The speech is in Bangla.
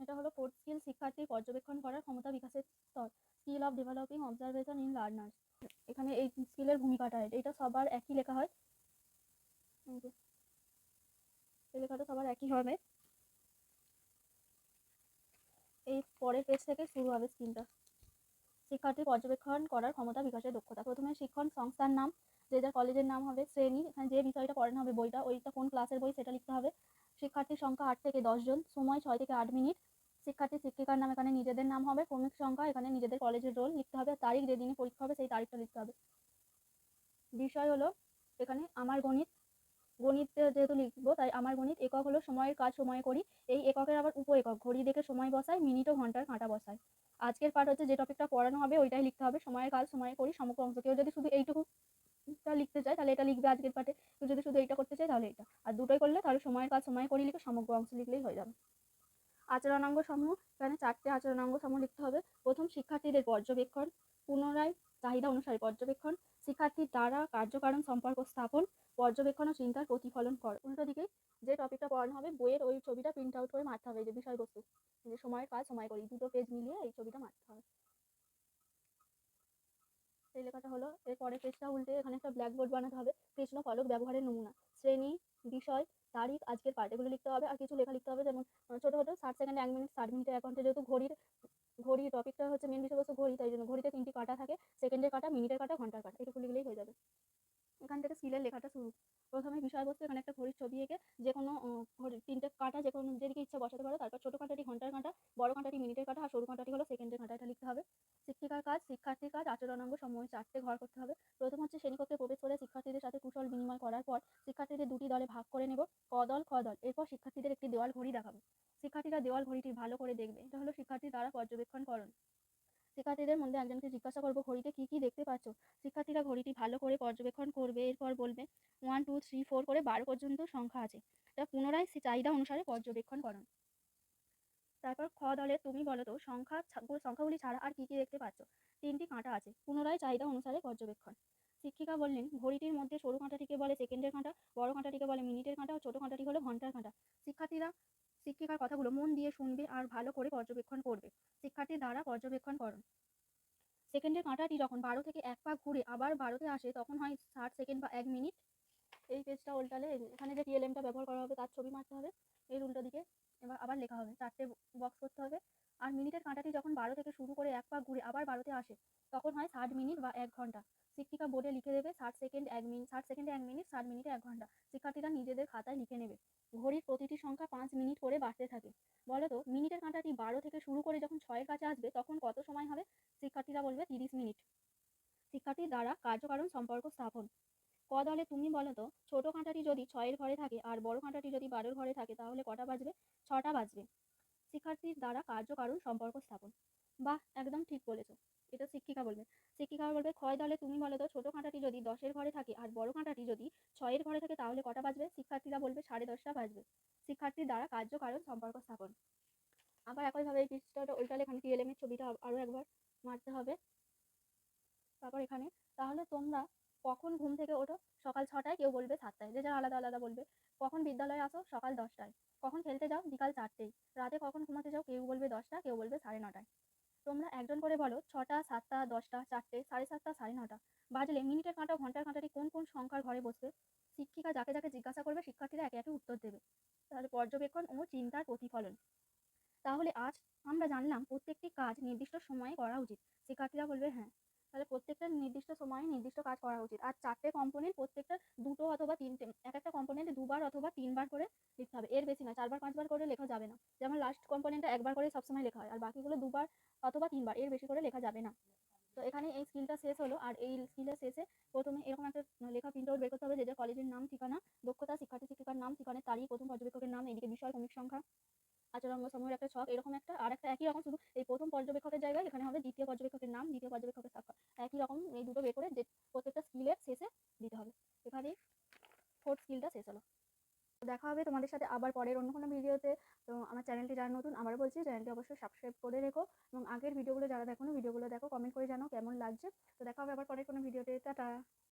এটা হলো ফোর্থ স্কিল শিক্ষার্থীর পর্যবেক্ষণ করার ক্ষমতা বিকাশের স্তর skill of developing observation in learners এখানে এই স্কিলের ভূমিকাটা, এটা সবার একই লেখা হয়। এই লেখাটা সবার একই হবে। এই পরের পেজ থেকে শুরু হবে স্কিলটা শিক্ষার্থী পর্যবেক্ষণ করার ক্ষমতা বিকাশের দক্ষতা। প্রথমে শিক্ষণ সংস্থার নাম, যে যার কলেজের নাম হবে, শ্রেণি, এখানে যে বিষয়টা পড়ানো হবে বইটা, ওইটা কোন ক্লাসের বই সেটা লিখতে হবে। শিক্ষার্থীর সংখ্যা আট থেকে দশ জন। সময় ছয় থেকে আট মিনিট। শিক্ষার্থী, শিক্ষিকার নাম এখানে নিজেদের নাম হবে। ক্রমিক সংখ্যা এখানে নিজেদের কলেজের রোল লিখতে হবে। তারিখ যে দিনে পরীক্ষা হবে সেই তারিখটা লিখতে হবে। বিষয় হলো, এখানে আমার গণিত। গণিত যেহেতু লিখব, তাই আমার গণিত একক হলো সময়ের কাজ সময়ে করি। এই এককের আবার উপ একক ঘড়ি দেখে সময় বসাই, মিনিট ও ঘণ্টার কাঁটা বসাই। আজকের পাঠ হচ্ছে যে টপিকটা পড়ানো হবে, ওইটাই লিখতে হবে। সময়ের কাজ সময়ে করি, সমগ্র অংশ কেউ যদি শুধু এইটুকু লিখতে চায়, তাহলে এটা লিখবে আজকের পাঠে। কেউ যদি শুধু এইটা করতে চায়, তাহলে এটা। আর দুটোই করলে তাহলে সময়ের কাজ, সময়ে করি লিখে সমগ্র অংশ লিখলেই হয়ে যাবে। আচরণাঙ্গ সমূহ এখানে চারটে আচরণাঙ্গ সমূহ লিখতে হবে। প্রথম, শিক্ষার্থীদের পর্যবেক্ষণ। পুনরায় চাহিদা অনুসারে পর্যবেক্ষণ। শিক্ষার্থীর দ্বারা কার্যকারণ সম্পর্ক স্থাপন। পর্যবেক্ষণ ও চিন্তার প্রতিফলন কর। উল্টো দিকে যে টপিকটা পড়ানো হবে, বইয়ের ওই ছবিটা প্রিন্ট আউট করে মারতে হবে, যে বিষয়বস্তু। যে সময়ের কাজ, সময় করি। দুটো পেজ মিলিয়ে এই ছবিটা মারতে হবে। এই লেখাটা হলো। এর পরের পেজটা উল্টে এখানে একটা ব্ল্যাকবোর্ড বানাতে হবে। কৃষ্ণ ফলক ব্যবহারের নমুনা, শ্রেণি, বিষয়, তারিখ, আজকের পাঠ এগুলো লিখতে হবে আর কিছু লেখা লিখতে হবে। যেমন ছোট ছোটো, ষাট সেকেন্ড এক মিনিট ষাট মিনিটের এক ঘণ্টা যেহেতু ঘড়ির ঘড়ি টপিকটা হচ্ছে মেন বিষয়বস্তু ঘড়ি, তাই জন্য ঘড়িতে তিনটি কাটা থাকে। সেকেন্ডের কাটা মিনিটের কাটা, ঘণ্টার কাটা, এটুকু লিখলেই হয়ে যাবে। এখান থেকে স্কিলের লেখাটা শুরু। প্রথমে বিষয়বস্তু এখানে একটা ঘড়ির ছবি এঁকে যে কোনো তিনটে কাঁটা যে কোনো যেদিকে ইচ্ছা বসাতে পারো। তারপর ছোটো কাঁটাটি, ঘণ্টার কাঁটা, বড় কাঁটাটি, মিনিটের কাঁটা, আর সরু কাঁটাটি হলো সেকেন্ডের কাঁটা, এটা লিখতে হবে। শিক্ষিকার কাজ, শিক্ষার্থীর কাজ আচরণাঙ্গ সময় চারটে ঘর করতে হবে। প্রথম হচ্ছে শ্রেণীকক্ষে প্রবেশ করে শিক্ষার্থীদের সাথে কুশল বিনিময় করার পর শিক্ষার্থীদের দুটি দলে ভাগ করে নেব, ক দল, খ দল। এরপর শিক্ষার্থীদের একটি দেওয়াল ঘড়ি দেখাবো। শিক্ষার্থীরা দেওয়াল ঘড়িটি ভালো করে দেখবে। এটা হলো শিক্ষার্থী দ্বারা পর্যবেক্ষণ করণ শিক্ষার্থীদের মধ্যে একজনকে জিজ্ঞাসা করব, ঘড়িতে কী কী দেখতে পাচ্ছ? শিক্ষার্থীরা ঘড়িটি ভালো করে পর্যবেক্ষণ করবে, এরপর বলবে ওয়ান টু থ্রি ফোর করে বারো পর্যন্ত সংখ্যা আছে। এটা পুনরায় চাহিদা অনুসারে পর্যবেক্ষণ করণ তারপর খ দলে তুমি বলো তো, সংখ্যা সংখ্যাগুলি ছাড়া আর কী কী দেখতে পাচ্ছ? তিনটি কাঁটা আছে, পুনরায় চাহিদা অনুসারে পর্যবেক্ষণ। শিক্ষিকা বললেন, ঘড়িটির মধ্যে সরু কাঁটাটিকে বলে সেকেন্ডের কাঁটা, বড় কাঁটাটিকে বলে মিনিটের কাঁটা, ও ছোটো কাঁটাটি হলো ঘণ্টার কাঁটা। শিক্ষার্থীরা, শিক্ষিকার কথাগুলো মন দিয়ে শুনবে আর ভালো করে পর্যবেক্ষণ করবে। দ্বারা পর্যবেক্ষণ করো সেকেন্ডের কাঁটাটি যখন বারো থেকে এক পাক ঘুরে আবার বারোতে আসে, তখন হয় ষাট সেকেন্ড বা এক মিনিট। এই পেজটা উল্টালে এখানে যে টিএলএমটা ব্যবহার করা হবে, তার ছবি মারতে হবে এর উল্টো দিকে। এবার আবার লেখা হবে, চারটে বক্স করতে হবে। আর মিনিটের কাঁটাটি যখন বারো থেকে শুরু করে এক পাক ঘুরে আবার বারোতে আসে, তখন হয় ষাট মিনিট বা এক ঘণ্টা। শিক্ষিকা বোর্ডে লিখে দেবে ষাট সেকেন্ড এক মিনিট, ষাট সেকেন্ডে এক মিনিট, ষাট মিনিটে এক ঘণ্টা। শিক্ষার্থীরা নিজেদের খাতায় লিখে নেবে। ঘড়ির প্রতিটি সংখ্যা পাঁচ মিনিট করে বাড়তে থাকে। বলো তো, মিনিটের কাঁটাটি বারো থেকে শুরু করে যখন ছয়ের কাছে আসবে, তখন কত সময় হবে? শিক্ষার্থীরা বলবে তিরিশ মিনিট। শিক্ষার্থীর দ্বারা কার্যকারণ সম্পর্ক স্থাপন। ক দলে তুমি বলো তো, ছোটো কাঁটাটি যদি ছয়ের ঘরে থাকে আর বড় কাঁটাটি যদি বারোর ঘরে থাকে, তাহলে কটা বাজবে? ছটা বাজবে। শিক্ষার্থীর দ্বারা কার্যকারণ সম্পর্ক স্থাপন। বাহ, একদম ঠিক বলেছ। এটা শিক্ষিকা বলবে শিক্ষিকা বলবে ক্ষয় দলে তুমি বলো তো, ছোটো কাঁটাটি যদি দশের ঘরে থাকে আর বড় কাঁটাটি যদি ছয়ের ঘরে থাকে, তাহলে কটা বাজবে? শিক্ষার্থীরা বলবে, সাড়ে দশটা বাজবে। শিক্ষার্থীর দ্বারা কার্যকারণ সম্পর্ক স্থাপন। আবার একইভাবে এই পৃষ্ঠাটা ওইটা এখানে টিএলএম এর ছবিটা আরও একবার মারতে হবে। তারপর এখানে, তাহলে তোমরা কখন ঘুম থেকে ওঠো? সকাল ছটায় কেউ বলবে সাতটায়। যে যারা আলাদা আলাদা বলবে, কখন বিদ্যালয়ে আসো? সকাল দশটায়। কখন খেলতে যাও? বিকাল চারটেই রাতে কখন ঘুমাতে যাও? কেউ বলবে দশটা, কেউ বলবে সাড়ে নটায়। তোমরা একজন করে বলো, ছটা, সাতটা, দশটা, চারটে, সাড়ে সাতটা, সাড়ে নটা। বাজলে মিনিটের কাঁটা, ঘণ্টার কাঁটাটি কোন কোন সংখ্যার ঘরে বসবে? শিক্ষিকা যাকে যাকে জিজ্ঞাসা করবে, শিক্ষার্থীরা একে একে উত্তর দেবে। তাহলে পর্যবেক্ষণ ও চিন্তার প্রতিফলন। তাহলে আজ আমরা জানলাম প্রত্যেকটি কাজ নির্দিষ্ট সময়ে করা উচিত। শিক্ষার্থীরা বলবে হ্যাঁ। তাহলে প্রত্যেকটা নির্দিষ্ট সময়ে নির্দিষ্ট কাজ করা উচিত। আর চারটে কম্পোনেন্ট প্রত্যেকটা দুটো অথবা তিনটে এক একটা কম্পোনেন্ট দুবার অথবা তিনবার করে লিখতে হবে। এর বেশি না চারবার, পাঁচবার করে লেখা যাবে না। যেমন লাস্ট কম্পোনেন্টটা একবার করে সবসময় লেখা হয়, আর বাকিগুলো দুবার অথবা তিনবার, এর বেশি করে লেখা যাবে না। তো এখানে এই স্কিলটা শেষ হলো, আর এই স্কিলের শেষে প্রথমে এরকম একটা লেখা প্রিন্ট আউট বের করতে হবে, যে কলেজের নাম, ঠিকানা, দক্ষতা, শিক্ষার্থী, শিক্ষিকার নাম ঠিকানার তারিখ প্রথম পর্যবেক্ষকের নাম, এদিকে বিষয় ক্রমিক সংখ্যা আচরণাঙ্গ সমূহের একটা ছক, এরকম একটা আর একটা একই রকম শুধু এই প্রথম পর্যবেক্ষকের জায়গায় এখানে হবে দ্বিতীয় পর্যবেক্ষকের স্বাক্ষর। একই রকম এই দুটো বের করে যে প্রত্যেকটা স্কিলের শেষে দিতে হবে। এখানে ফোর্থ স্কিলটা শেষ হলো। দেখা হবে তোমাদের সাথে আবার পরের অন্য কোনো ভিডিওতে তো। আমার চ্যানেলটি যারা নতুন আবার বলছি চ্যানেলটি অবশ্যই সাবস্ক্রাইব করে রেখো এবং আগের ভিডিওগুলো যারা দেখো ভিডিওগুলো দেখো কমেন্ট করে জানাও কেমন লাগছে। তো দেখা হবে আবার পরের কোনো ভিডিওতে টাটা।